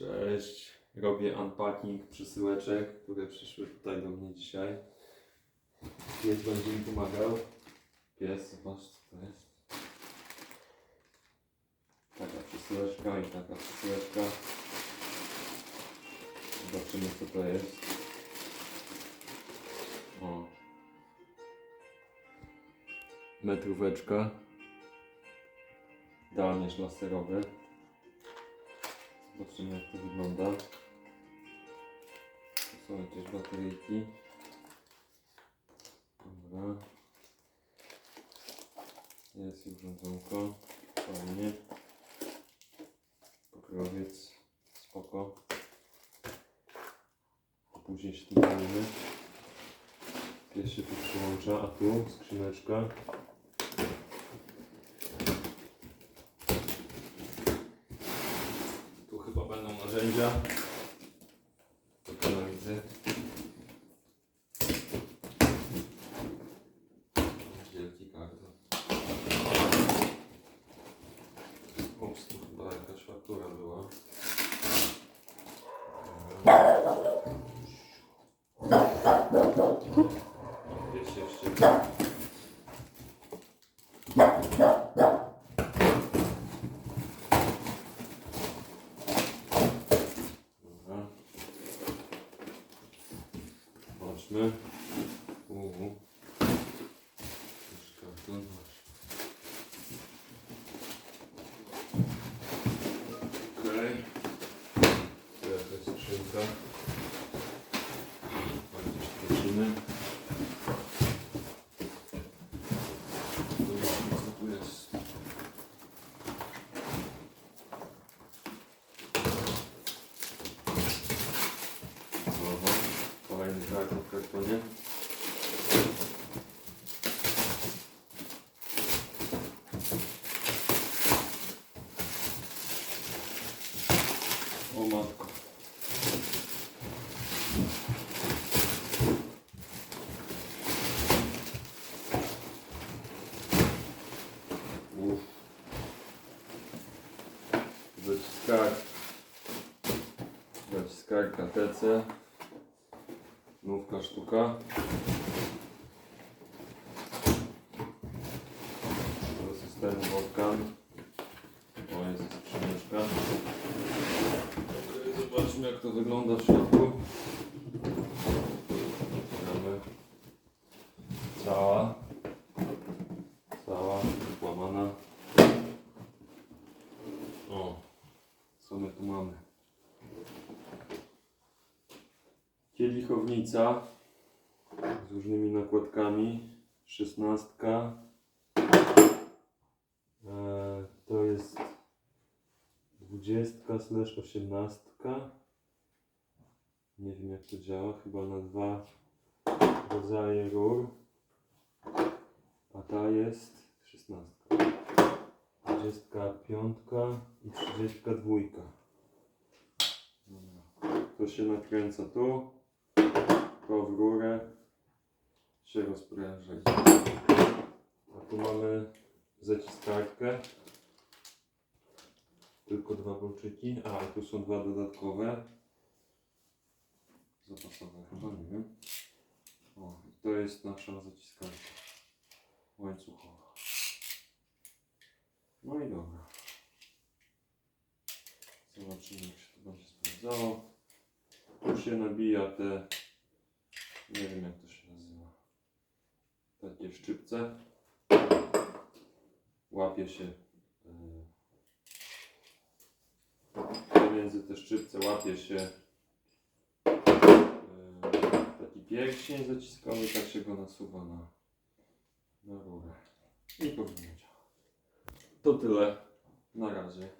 Cześć, robię unpacking przesyłeczek, które przyszły tutaj do mnie dzisiaj. Pies będzie mi pomagał. Pies, zobacz co to jest. Taka przesyłeczka i taka przesyłeczka. Zobaczymy co to jest. O. Metróweczka. Dalmierz laserowy. Zobaczymy jak to wygląda. Tu są jakieś bateryjki. Dobra. Jest już urządzonko. Fajnie. Pokrowiec. Spoko. Później się tym zajmiemy. Pies się tu przyłącza, a tu skrzyneczka. Tu chyba będą narzędzia. To widzę. Wielki karton. Ups, tu chyba jakaś faktura była. Jest jeszcze. Dobra. Zobaczmy. Uuu. Już karton. Okej. Tu jakaś skrzynka. Bardziej sztuczyny. Zobaczmy co tu jest. Oho, kolejny karton w kartonie. O matko. Uff. Zaciskar. Zaciskarka TC. Nówka sztuka. Do systemu Wodkan. O, jest skrzyneczka. Zobaczmy jak to wygląda w środku. Mamy cała. Cała, połamana. O, co my tu mamy? Kielichownica z różnymi nakładkami. Szesnastka. E, to jest dwudziestka slash osiemnastka. Nie wiem jak to działa, chyba na dwa rodzaje rur. A ta jest szesnastka. Dwudziestka piątka i trzydziestka dwójka. To się nakręca tu, to w górę się rozpręża. A tu mamy zaciskarkę. Tylko dwa bolczyki. A, tu są dwa dodatkowe. Zapasowe chyba, nie wiem. O, i to jest nasza zaciskarka łańcuchowa. No i dobra. Zobaczymy jak się to będzie sprawdzało. Tu się nabija te, nie wiem jak to się nazywa, takie szczypce. Łapie się yy, pomiędzy te szczypce łapie się yy, taki pierścień zaciskowy, tak się go nasuwa na, na rurę. I powinno. To tyle. Na razie.